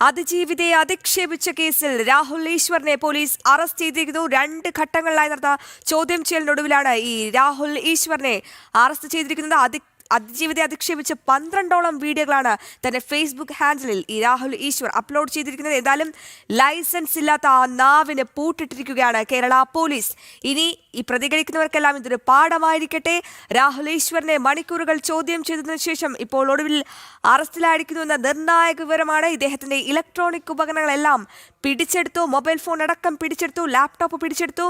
അതിജീവിതയെ അധിക്ഷേപിച്ച കേസിൽ Rahul ഈശ്വറിനെ police arrest ചെയ്തിരിക്കുന്നു. രണ്ട് ഘട്ടങ്ങളിലായി നടന്ന ചോദ്യം ചെയ്യലിനൊടുവിലാണ് ഈ രാഹുൽ ഈശ്വറിനെ അറസ്റ്റ് ചെയ്തിരിക്കുന്നത്. അതി അതിജീവിതയെ അധിക്ഷേപിച്ച് പന്ത്രണ്ടോളം വീഡിയോകളാണ് തന്റെ ഫേസ്ബുക്ക് ഹാൻഡിലിൽ ഈ രാഹുൽ ഈശ്വർ അപ്ലോഡ് ചെയ്തിരിക്കുന്നത്. ഏതായാലും ലൈസൻസ് ഇല്ലാത്ത ആ നാവിന് പൂട്ടിട്ടിരിക്കുകയാണ് കേരള പോലീസ്. ഇനി ഈ പ്രതികരിക്കുന്നവർക്കെല്ലാം ഇതൊരു പാഠമായിരിക്കട്ടെ. രാഹുൽ ഈശ്വറിനെ മണിക്കൂറുകൾ ചോദ്യം ചെയ്തതിനു ശേഷം ഇപ്പോൾ ഒടുവിൽ അറസ്റ്റിലായിരിക്കുന്നു എന്ന നിർണായക വിവരമാണ് ഇദ്ദേഹത്തിന്റെ ഇലക്ട്രോണിക് ഉപകരണങ്ങളെല്ലാം പിടിച്ചെടുത്തു. മൊബൈൽ ഫോൺ അടക്കം പിടിച്ചെടുത്തു. ലാപ്ടോപ്പ് പിടിച്ചെടുത്തു.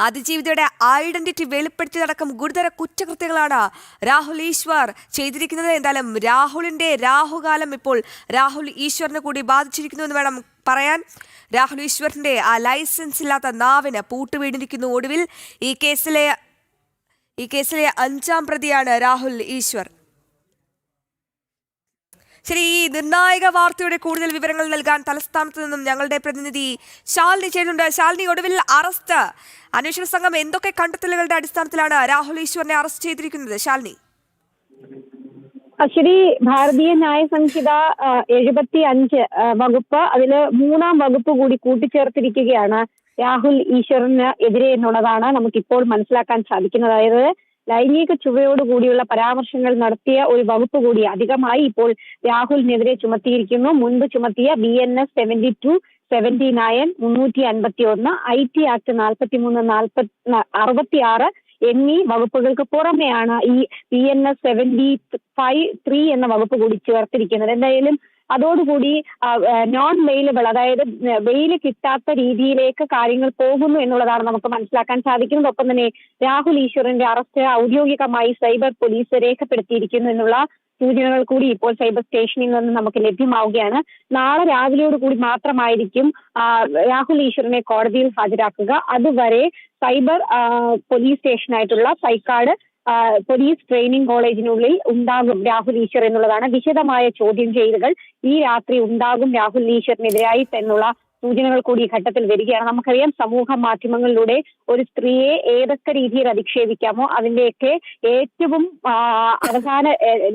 അതിജീവിതയുടെ ഐഡന്റിറ്റി വെളിപ്പെടുത്തിയതടക്കം ഗുരുതര കുറ്റകൃത്യങ്ങളാണ് രാഹുൽ ഈശ്വർ ചെയ്തിരിക്കുന്നത്. എന്തായാലും രാഹുലിന്റെ രാഹുകാലം ഇപ്പോൾ രാഹുൽ ഈശ്വറിനെ കൂടി ബാധിച്ചിരിക്കുന്നു എന്ന് വേണം പറയാൻ. രാഹുൽ ഈശ്വറിന്റെ ആ ലൈസൻസ് ഇല്ലാത്ത നാവിന് പൂട്ട് വീണിരിക്കുന്നു ഒടുവിൽ. ഈ കേസിലെ ഈ കേസിലെ അഞ്ചാം പ്രതിയാണ് രാഹുൽ ഈശ്വർ. ശരി ഈ നിർണായക വാർത്തയുടെ കൂടുതൽ വിവരങ്ങൾ നൽകാൻ തലസ്ഥാനത്ത് നിന്നും ഞങ്ങളുടെ പ്രതിനിധി ശാലിനി ചെയ്യുന്നുണ്ട് ശാലിനി ഒടുവിൽ അറസ്റ്റ്. അന്വേഷണ സംഘം എന്തൊക്കെ കണ്ടെത്തലുകളുടെ അടിസ്ഥാനത്തിലാണ് രാഹുൽ ഈശ്വറിനെ അറസ്റ്റ് ചെയ്തിരിക്കുന്നത്? ശാലിനി. ശ്രീ ഭാരതീയ ന്യായ സംഹിത എഴുപത്തി അഞ്ച് വകുപ്പ് അതിൽ മൂന്നാം വകുപ്പ് കൂടി കൂട്ടിച്ചേർത്തിരിക്കുകയാണ് രാഹുൽ ഈശ്വറിന് എതിരെ എന്നുള്ളതാണ് നമുക്കിപ്പോൾ മനസ്സിലാക്കാൻ സാധിക്കുന്നത്. അതായത് ലൈംഗിക ചുവയോടുകൂടിയുള്ള പരാമർശങ്ങൾ നടത്തിയ ഒരു വകുപ്പ് കൂടി അധികമായി ഇപ്പോൾ രാഹുലിനെതിരെ ചുമത്തിയിരിക്കുന്നു. മുൻപ് ചുമത്തിയ B N S seventy two seventy nine മുന്നൂറ്റി അൻപത്തി ഒന്ന് ഐ ടി ആക്ട് നാൽപ്പത്തി മൂന്ന് നാൽപ്പത്തി അറുപത്തി ആറ് എന്നീ വകുപ്പുകൾക്ക് പുറമെയാണ് ഈ P N S seventy five three എന്ന വകുപ്പ് കൂടി ചേർത്തിരിക്കുന്നത്. എന്തായാലും അതോടുകൂടി നോൺ വെയിലബിൾ അതായത് വെയിൽ കിട്ടാത്ത രീതിയിലേക്ക് കാര്യങ്ങൾ പോകുന്നു എന്നുള്ളതാണ് നമുക്ക് മനസ്സിലാക്കാൻ സാധിക്കുന്നത്. ഒപ്പം തന്നെ രാഹുൽ ഈശ്വറിന്റെ അറസ്റ്റ് ഔദ്യോഗികമായി സൈബർ പോലീസ് രേഖപ്പെടുത്തിയിരിക്കുന്നു എന്നുള്ള സൂചനകൾ കൂടി ഇപ്പോൾ സൈബർ സ്റ്റേഷനിൽ നിന്ന് നമുക്ക് ലഭ്യമാവുകയാണ്. നാളെ രാവിലെയോട് കൂടി മാത്രമായിരിക്കും രാഹുൽ ഈശ്വറിനെ കോടതിയിൽ ഹാജരാക്കുക. അതുവരെ സൈബർ പോലീസ് സ്റ്റേഷനായിട്ടുള്ള സൈക്കാട് പോലീസ് ട്രെയിനിങ് കോളേജിനുള്ളിൽ ഉണ്ടാകും രാഹുൽ ഈശ്വർ എന്നുള്ളതാണ് വിശദമായ ചോദ്യം ചെയ്യലുകൾ ഈ രാത്രി ഉണ്ടാകും രാഹുൽ ഈശ്വറിനെതിരായി എന്നുള്ള സൂചനകൾ കൂടി ഈ ഘട്ടത്തിൽ വരികയാണ്. നമുക്കറിയാം സമൂഹ മാധ്യമങ്ങളിലൂടെ ഒരു സ്ത്രീയെ ഏതൊക്കെ രീതിയിൽ അധിക്ഷേപിക്കാമോ അതിന്റെയൊക്കെ ഏറ്റവും അവസാന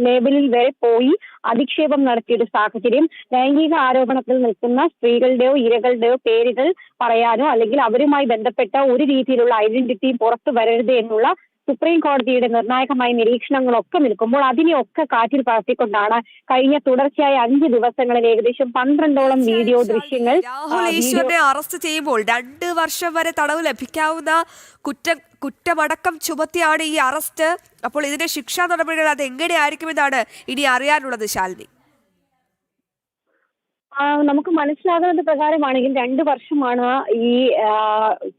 ലേബലിൽ വരെ പോയി അധിക്ഷേപം നടത്തിയൊരു സാഹചര്യം ലൈംഗിക ആരോപണത്തിൽ നിൽക്കുന്ന സ്ത്രീകളുടെയോ ഇരകളുടെയോ പേരുകൾ പറയാനോ അല്ലെങ്കിൽ അവരുമായി ബന്ധപ്പെട്ട ഒരു രീതിയിലുള്ള ഐഡന്റിറ്റിയും പുറത്തു വരരുത് എന്നുള്ള സുപ്രീം കോടതിയുടെ നിർണായകമായ നിരീക്ഷണങ്ങളൊക്കെ നിൽക്കുമ്പോൾ അതിനെയൊക്കെ കാറ്റിൽ പറത്തിക്കൊണ്ടാണ് കഴിഞ്ഞ തുടർച്ചയായ അഞ്ച് ദിവസങ്ങളിൽ ഏകദേശം പന്ത്രണ്ടോളം വീഡിയോ ദൃശ്യങ്ങൾ രാഹുൽ ഈശ്വറിനെ അറസ്റ്റ് ചെയ്യുമ്പോൾ രണ്ട് വർഷം വരെ തടവ് ലഭിക്കാവുന്ന കുറ്റ കുറ്റമടക്കം ചുമത്തിയാണ് ഈ അറസ്റ്റ്. അപ്പോൾ ഇതിന്റെ ശിക്ഷാ നടപടികൾ അത് എങ്ങനെയായിരിക്കുമെന്നാണ് ഇനി അറിയാനുള്ളത് ശാലിനി. നമുക്ക് മനസ്സിലാകുന്നത് പ്രകാരമാണെങ്കിൽ രണ്ട് വർഷമാണ് ഈ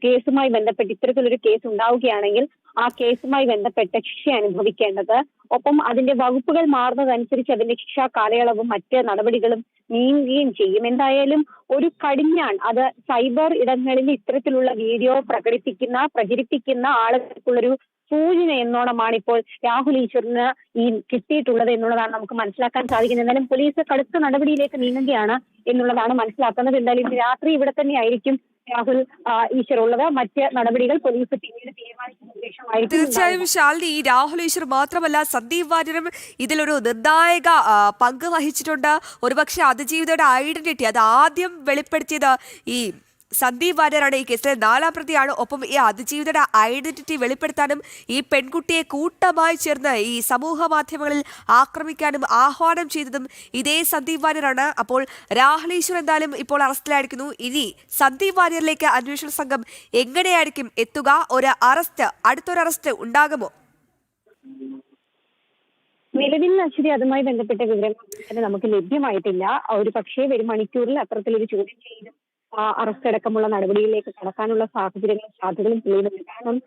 കേസുമായി ബന്ധപ്പെട്ട് ഇത്തരത്തിലൊരു കേസ് ഉണ്ടാവുകയാണെങ്കിൽ ആ കേസുമായി ബന്ധപ്പെട്ട ശിക്ഷ അനുഭവിക്കേണ്ടത്. ഒപ്പം അതിന്റെ വകുപ്പുകൾ മാറുന്നതനുസരിച്ച് അതിന്റെ ശിക്ഷാ കാലയളവും മറ്റ് നടപടികളും നീങ്ങുകയും ചെയ്യും. എന്തായാലും ഒരു കടിഞ്ഞാൺ അത് സൈബർ ഇടങ്ങളിൽ ഇത്തരത്തിലുള്ള വീഡിയോ പ്രകടിപ്പിക്കുന്ന പ്രചരിപ്പിക്കുന്ന ആളുകൾക്കുള്ളൊരു സൂചന എന്നോണമാണ് ഇപ്പോൾ രാഹുൽ ഈശ്വറിന് ഈ കിട്ടിയിട്ടുള്ളത് എന്നുള്ളതാണ് നമുക്ക് മനസ്സിലാക്കാൻ സാധിക്കുന്നത്. എന്തായാലും പോലീസ് കടുത്ത നടപടിയിലേക്ക് നീങ്ങുകയാണ് എന്നുള്ളതാണ് മനസ്സിലാക്കുന്നത്. എന്തായാലും ഇന്ന് രാത്രി ഇവിടെ തന്നെ ആയിരിക്കും രാഹുൽ ഈശ്വർ ഉള്ളത്. മറ്റ് നടപടികൾ പോലീസ് പിന്നീട് തീരുമാനിക്കുന്ന തീർച്ചയായും ശാലിനി ഈ രാഹുൽ ഈശ്വർ മാത്രമല്ല സന്ദീപ് വാര്യരും ഇതിലൊരു നിർണായക പങ്ക് വഹിച്ചിട്ടുണ്ട്. ഒരുപക്ഷെ അതിജീവിതയുടെ ഐഡന്റിറ്റി അത് ആദ്യം വെളിപ്പെടുത്തിയത് ഈ സന്ദീപ് വാര്യരാണ് ഈ കേസിലെ നാലാം പ്രതിയാണ്. ഒപ്പം ഈ അതിജീവിതയുടെ ഐഡന്റിറ്റി വെളിപ്പെടുത്താനും ഈ പെൺകുട്ടിയെ കൂട്ടമായി ചേർന്ന് ഈ സമൂഹ മാധ്യമങ്ങളിൽ ആക്രമിക്കാനും ആഹ്വാനം ചെയ്തതും ഇതേ സന്ദീപ് വാര്യരാണ്. അപ്പോൾ രാഹുൽ ഈശ്വർ എന്തായാലും ഇപ്പോൾ അറസ്റ്റിലായിരിക്കുന്നു. ഇനി സന്ദീപ് വാര്യറിലേക്ക് അന്വേഷണ സംഘം എങ്ങനെയായിരിക്കും എത്തുക? ഒരു അറസ്റ്റ് അടുത്തൊരു അറസ്റ്റ് ഉണ്ടാകുമോ? നിലവിൽ അശ്വതി അതുമായി ബന്ധപ്പെട്ട വിവരങ്ങൾ നമുക്ക് ലഭ്യമായിട്ടില്ല. ഒരു പക്ഷേ വരും മണിക്കൂറിൽ അത്തരത്തിലൊരു ചോദ്യം ചെയ്ത് അറസ്റ്റ് അടക്കമുള്ള നടപടിയിലേക്ക് കടക്കാനുള്ള സാഹചര്യങ്ങളും സാധ്യതകളും തെളിയുന്നുണ്ട് കാരണം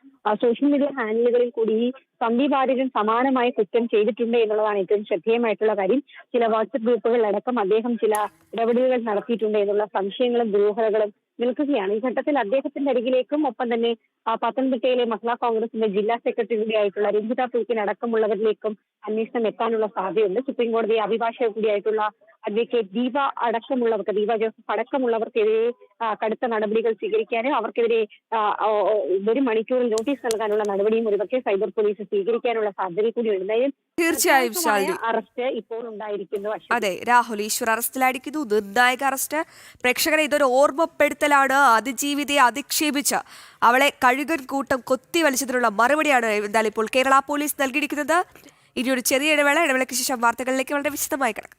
സോഷ്യൽ മീഡിയ ഹാൻഡിലുകളിൽ കൂടി ഈ സന്ദീപ് ആര്യൻ സമാനമായ കുറ്റം ചെയ്തിട്ടുണ്ട് എന്നുള്ളതാണ് ഏറ്റവും ശ്രദ്ധേയമായിട്ടുള്ള കാര്യം. ചില വാട്സപ്പ് ഗ്രൂപ്പുകളിലടക്കം അദ്ദേഹം ചില ഇടപെടലുകൾ നടത്തിയിട്ടുണ്ട് എന്നുള്ള സംശയങ്ങളും ദുരൂഹതകളും നിൽക്കുകയാണ്. ഈ ഘട്ടത്തിൽ അദ്ദേഹത്തിന്റെ അരികിലേക്കും ഒപ്പം തന്നെ പത്തനംതിട്ടയിലെ മഹിളാ കോൺഗ്രസിന്റെ ജില്ലാ സെക്രട്ടറി കൂടിയായിട്ടുള്ള രഞ്ജിത പൂക്കിൻ അടക്കമുള്ളവരിലേക്കും അന്വേഷണം എത്താനുള്ള സാധ്യതയുണ്ട്. സുപ്രീം കോടതി അഭിഭാഷക കൂടിയായിട്ടുള്ള അഡ്വക്കേറ്റ് ദീപ അടക്കമുള്ളവർക്ക് ദീപ ജോസഫ് അടക്കമുള്ളവർക്കെതിരെ കടുത്ത നടപടികൾ സ്വീകരിക്കാനും അവർക്കെതിരെ ഒരു മണിക്കൂറിൽ നോട്ടീസ് നൽകാനുള്ള നടപടിയും ഒരുപക്ഷെ സൈബർ പോലീസ് സ്വീകരിക്കാനുള്ള സാധ്യത കൂടി ഉണ്ടായും തീർച്ചയായും അറസ്റ്റ് ഇപ്പോൾ ഉണ്ടായിരിക്കുന്നു. അതെ രാഹുൽ ഈശ്വർ അറസ്റ്റിലായിരിക്കുന്നു. നിർണായക അറസ്റ്റ് പ്രേക്ഷകരെ ഇതൊരു ഓർമ്മപ്പെടുത്തലാണ്. അതിജീവിതയെ അധിക്ഷേപിച്ച് അവളെ കഴുകൻ കൂട്ടം കൊത്തി വലിച്ചതിനുള്ള മറുപടിയാണ് എന്തായാലും ഇപ്പോൾ കേരള പോലീസ് നൽകിയിരിക്കുന്നത്. ഇനിയൊരു ഒരു ചെറിയ ഇടവേള. ഇടവേളയ്ക്ക് ശേഷം വാർത്തകളിലേക്ക് വളരെ വിശദമായി കിടക്കും.